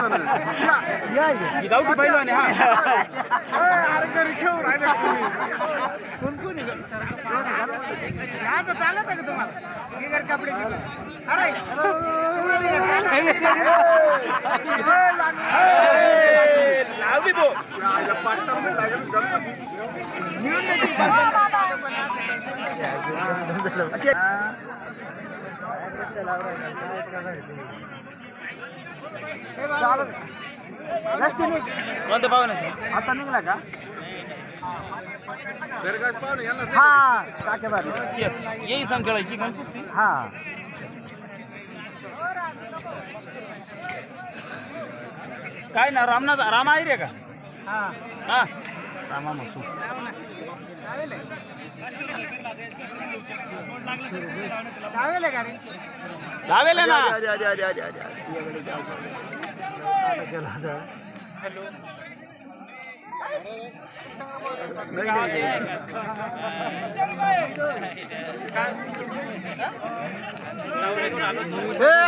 ही गावठी पहिलवान आहे हा. लावली बो कोणतं पाहुणे? आता निघला का? हा टाकेबारी येई सांग खेळायची का कुस्ती. हा. काय ना रामनाथ रामा आहे रे का? हा. हा. रामा मसू चालेल का रे लावेल ना पाहिलं घरी त्याचे हात धुवून त्यांनी हे घेऊन घेतले सरपंचीची भाऊ द्या तरी पाडणार